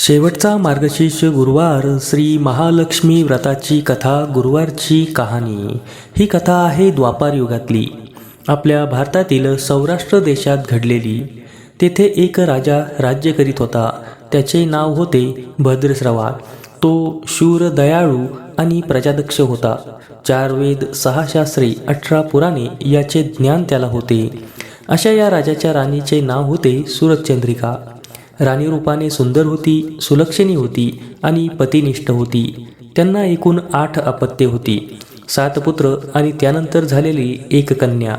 शेवटचा मार्गशीर्ष गुरुवार श्री महालक्ष्मी व्रताची कथा गुरुवारची कहाणी. ही कथा आहे द्वापार युगातली. आपल्या भारतातील सौराष्ट्र देशात घडलेली. तेथे एक राजा राज्य करीत होता. त्याचे नाव होते भद्रश्रवा. तो शूर दयाळू आणि प्रजादक्ष होता. चार वेद सहा शास्त्री अठरा पुराणे याचे ज्ञान त्याला होते. अशा या राजाच्या राणीचे नाव होते सुरतचंद्रिका राणी रूपाने सुंदर होती सुलक्षणी होती आणि पतिनिष्ठ होती. त्यांना एकूण आठ अपत्ये होती. सात पुत्र आणि त्यानंतर झालेली एक कन्या.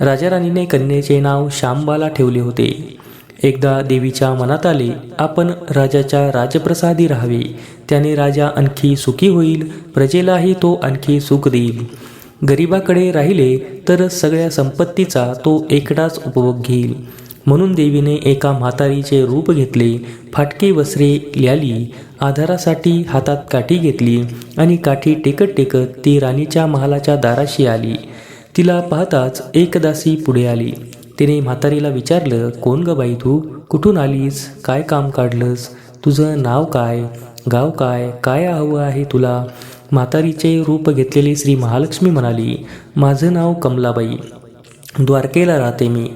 राजा राणीने कन्येचे नाव शांबाला ठेवले होते. एकदा देवीच्या मनात आले आपण राजाच्या राजप्रसादी राहावे. त्याने राजा आणखी सुखी होईल प्रजेलाही तो आणखी सुख देईल. गरिबाकडे राहिले तर सगळ्या संपत्तीचा तो एकटाच उपभोग घेईल. म्हणून देवीने एका म्हातारीचे रूप घेतले फाटके वस्त्रे ल्याली आधारासाठी हातात काठी घेतली आणि काठी टेकत टेकत ती राणीच्या महालाच्या दाराशी आली. तिला पाहताच एक दासी पुढे आली. तिने म्हातारीला विचारलं कोण ग बाई तू? कुठून आलीस? काय काम काढलंस? तुझं नाव काय? गाव काय? काय हवं आहे तुला? म्हातारीचे रूप घेतलेली श्री महालक्ष्मी म्हणाली माझं नाव कमलाबाई. द्वारकेला राहते मी.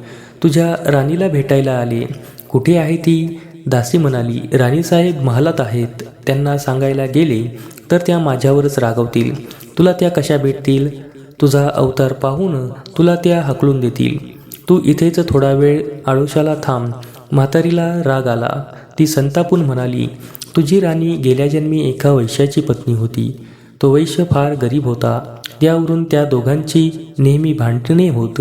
तुझ्या राणीला भेटायला आले. कुठे आहे ती? दासी म्हणाली. राणीसाहेब महालात आहेत. त्यांना सांगायला गेले तर त्या माझ्यावरच रागवतील. तुला त्या कशा भेटतील? तुझा अवतार पाहून तुला त्या हकलून देतील. तू इथेच थोडा वेळ आळुशाला थांब. म्हातारीला राग आला. ती संतापून म्हणाली तुझी राणी गेल्या जन्मी एका वैश्याची पत्नी होती. तो वैश्य फार गरीब होता. त्यावरून त्या दोघांची नेहमी भांडणे होत.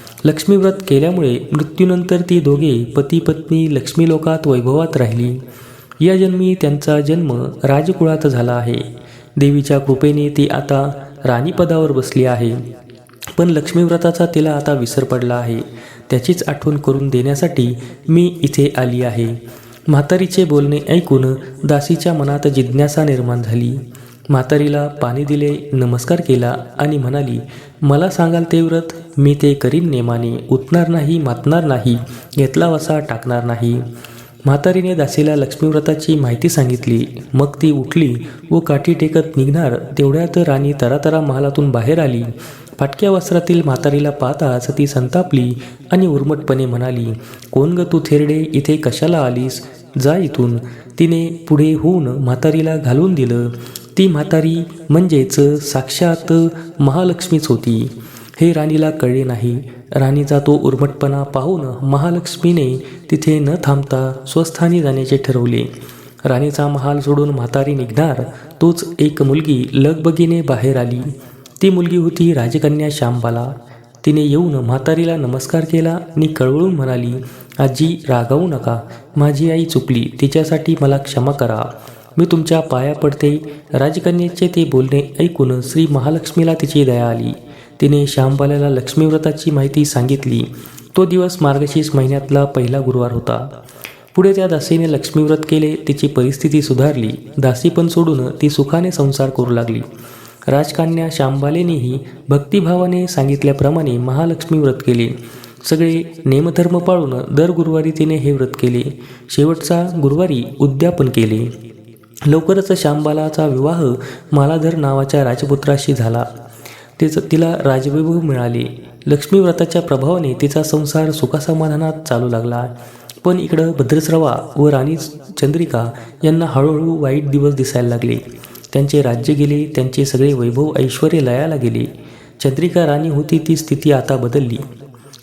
लक्ष्मीव्रत केल्यामुळे मृत्यूनंतर ती दोघे पती पत्नी लक्ष्मी लोकात वैभवात राहिली. या जन्मी त्यांचा जन्म राजकुळात झाला आहे. देवीच्या कृपेने ती आता राणीपदावर बसली आहे. पण लक्ष्मीव्रताचा तिला आता विसर पडला आहे. त्याचीच आठवण करून देण्यासाठी मी इथे आली आहे. म्हातारीचे बोलणे ऐकून दासीच्या मनात जिज्ञासा निर्माण झाली. म्हातारीला पाणी दिले नमस्कार केला आणि म्हणाली मला सांगाल ते व्रत? मी ते करीन नेमाने. उतणार नाही मातणार नाही. घेतला वसा टाकणार नाही. म्हातारीने दासीला लक्ष्मीव्रताची माहिती सांगितली. मग ती उठली व काठी टेकत निघणार तेवढ्यात राणी तरातरा महालातून बाहेर आली. फाटक्या वस्त्रातील म्हातारीला पाहताच ती संतापली आणि उर्मटपणे म्हणाली कोण ग तू थेरडे? इथे कशाला आलीस? जा इथून. तिने पुढे होऊन म्हातारीला घालून दिलं. ती म्हातारी म्हणजेच साक्षात महालक्ष्मीच होती. हे राणीला कळले नाही. राणीचा तो उर्मटपणा पाहून महालक्ष्मीने तिथे न थांबता स्वस्थानी जाण्याचे ठरवले. राणीचा महाल सोडून म्हातारी निघणार तोच एक मुलगी लगबगीने बाहेर आली. ती मुलगी होती राजकन्या श्यामबाला. तिने येऊन म्हातारीला नमस्कार केला आणि कळवळून म्हणाली आजी रागावू नका. माझी आई चुकली. तिच्यासाठी मला क्षमा करा. मी तुमच्या पाया पडते. राजकन्याचे ते बोलणे ऐकून श्री महालक्ष्मीला तिची दया आली. तिने श्यामबाल्याला लक्ष्मीव्रताची माहिती सांगितली. तो दिवस मार्गशीर्ष महिन्यातला पहिला गुरुवार होता. पुढे त्या दासीने लक्ष्मीव्रत केले तिची परिस्थिती सुधारली. दासी पण सोडून ती सुखाने संसार करू लागली. राजकन्या श्यामबालेनेही भक्तिभावाने सांगितल्याप्रमाणे महालक्ष्मी व्रत केले. सगळे नेमधर्म पाळून दर गुरुवारी तिने हे व्रत केले. शेवटचा गुरुवारी उद्यापन केले. लवकरच श्यामबालाचा विवाह मालाधर नावाच्या राजपुत्राशी झाला. तिचं तिला राजवैभव मिळाले. लक्ष्मीव्रताच्या प्रभावाने तिचा संसार सुखासमाधानात चालू लागला. पण इकडं भद्रस्रवा व राणी चंद्रिका यांना हळूहळू वाईट दिवस दिसायला लागले. त्यांचे राज्य गेले त्यांचे सगळे वैभव ऐश्वर लयाला गेले. चंद्रिका राणी होती ती स्थिती आता बदलली.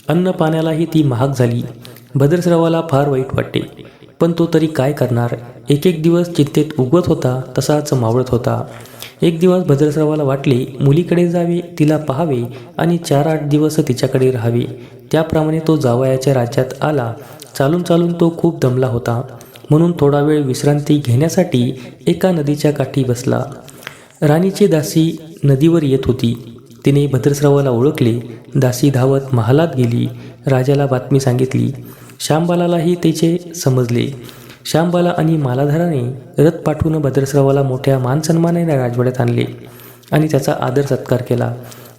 अन्न पाण्यालाही ती महाग झाली. भद्रस्रवाला फार वाईट वाटते. पण तो तरी काय करणार? एक एक दिवस चिंतेत उगवत होता तसाच मावळत होता. एक दिवस भद्रसरावाला वाटले मुलीकडे जावे तिला पाहावे आणि चार आठ दिवस तिच्याकडे राहावे. त्याप्रमाणे तो जावयाच्या राज्यात आला. चालून चालून तो खूप दमला होता. म्हणून थोडा वेळ विश्रांती घेण्यासाठी एका नदीच्या काठी बसला. राणीची दासी नदीवर येत होती. तिने भद्रसरावाला ओळखले. दासी धावत महालात गेली. राजाला बातमी सांगितली. श्यामबालालाही त्याचे समजले. श्यामबाला आणि मालाधाराने रथ पाठवून भद्रस्रावाला मोठ्या मानसन्मानाने राजवाड्यात आणले आणि त्याचा आदर सत्कार केला.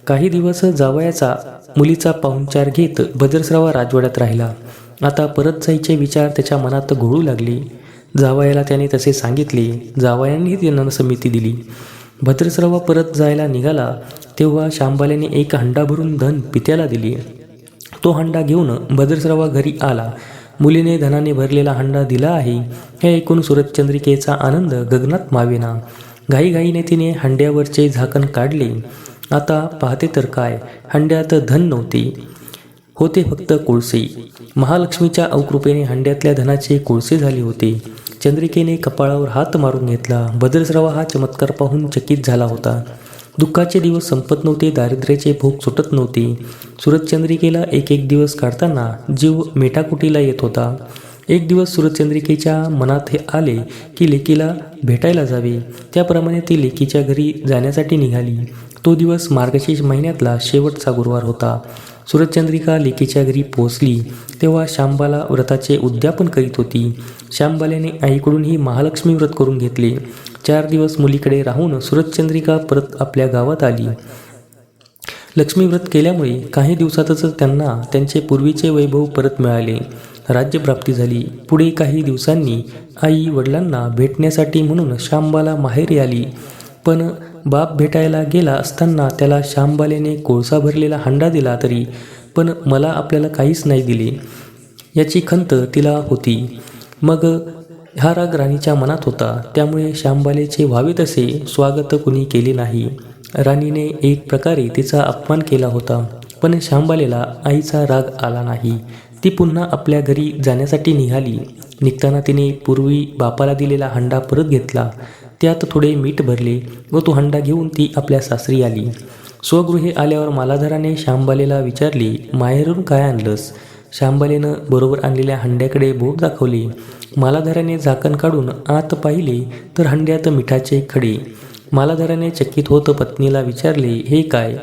काही दिवस जावयाचा मुलीचा पाहुणचार घेत भद्रस्रावा राजवाड्यात राहिला. आता परत जायचे विचार त्याच्या मनात घोळू लागले. जावयाला त्याने तसे सांगितले. जावयांनीही त्यांना समिती दिली. भद्रस्रावा परत जायला निघाला तेव्हा शांबाल्याने एक हंडा भरून धन पित्याला दिली. तो हंडा घेऊन भद्रस्रावा घरी आला. मुलीने धनाने भरलेला हंडा दिला आहे. हे ऐकून सुरतचंद्रिकेचा आनंद गगनात मावेना. घाईघाईने तिने हंड्यावरचे झाकण काढले. आता पाहते तर काय? हंड्यात धन नव्हते. होते फक्त कोळसे. महालक्ष्मीच्या अवकृपेने हंड्यातल्या धनाचे कोळसे झाले होते. चंद्रिकेने कपाळावर हात मारून घेतला. भद्रस्रावा हा चमत्कार पाहून चकित झाला होता. दुःखाचे दिवस संपत नव्हते दारिद्र्याचे भोग सुटत नव्हते. सुरतचंद्रिकेला एक एक दिवस काढताना जीव मेटाकुटीला येत होता. एक दिवस सुरतचंद्रिकेच्या मनात हे आले की लेकीला भेटायला जावे. त्याप्रमाणे ती लेकीच्या घरी जाण्यासाठी निघाली. तो दिवस मार्गशीर्ष महिन्यातला शेवटचा गुरुवार होता. सूरजचंद्रिका लेकीच्या घरी पोहोचली. तेव्हा शांबाला व्रताचे उद्यापन करीत होती. शांबाल्याने आईकडून ही महालक्ष्मी व्रत करून घेतले. चार दिवस मुलीकडे राहून सुरतचंद्रिका परत आपल्या गावात आली. लक्ष्मीव्रत केल्यामुळे काही दिवसातच त्यांना त्यांचे पूर्वीचे वैभव परत मिळाले. राज्यप्राप्ती झाली. पुढे काही दिवसांनी आई वडिलांना भेटण्यासाठी म्हणून शांबाला माहेरी आली. पण बाप भेटायला गेला असताना त्याला शांबालेने कोळसा भरलेला हंडा दिला तरी पण मला आपल्याला काहीच नाही दिले. याची खंत तिला होती. मग हा राग राणीच्या मनात होता. त्यामुळे श्यामबालेचे व्हावे तसे स्वागत कुणी केले नाही. राणीने एक प्रकारे तिचा अपमान केला होता. पण श्यामबालेला आईचा राग आला नाही. ती पुन्हा आपल्या घरी जाण्यासाठी निघाली. निघताना तिने पूर्वी बापाला दिलेला हंडा परत घेतला. त्यात थोडे मीठ भरले व तो हंडा घेऊन ती आपल्या सासरी आली. स्वगृहे आल्यावर मालाधराने श्यामबालेला विचारले माहेरून काय आणलंस? श्यामबालेनं बरोबर आणलेल्या हंड्याकडे बोट दाखवली. मालाधाराने झाकण काढून आत पाहिले तर हंड्यात मिठाचे खडे. मालाधाराने चकित होत पत्नीला विचारले हे काय?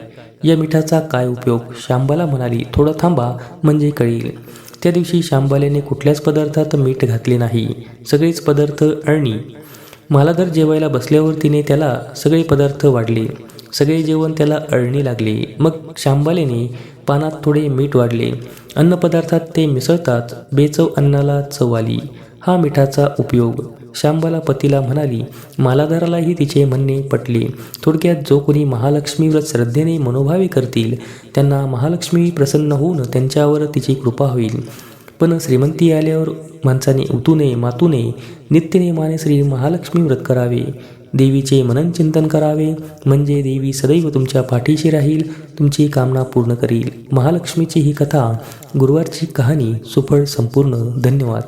या मिठाचा काय उपयोग? शांबाला म्हणाली थोडं थांबा म्हणजे कळेल. त्या दिवशी शांबाल्याने कुठल्याच पदार्थात मीठ घातले नाही. सगळेच पदार्थ अळणी. मालाधर जेवायला बसल्यावर तिने त्याला सगळे पदार्थ वाढले. सगळे जेवण त्याला अळणी लागले. मग शांबालेने पानात थोडे मीठ वाढले. अन्नपदार्थात ते मिसळताच बेचव अन्नाला चव आली हा मिठाचा उपयोग. शांबाला पतीला म्हणाली मालाधारालाही तिचे म्हणणे पटले. थोडक्यात जो कोणी महालक्ष्मी व्रत श्रद्धेने मनोभावे करतील त्यांना महालक्ष्मी प्रसन्न होऊन त्यांच्यावर तिची कृपा होईल. पण श्रीमंती आल्यावर माणसाने उतू नये मातू नये. नित्यनेमाने श्री महालक्ष्मी व्रत करावे. देवीचे मनन चिंतन करावे. म्हणजे देवी सदैव तुमच्या पाठीशी राहील तुमची कामना पूर्ण करील. महालक्ष्मीची ही कथा गुरुवारची कहाणी सुफळ संपूर्ण. धन्यवाद.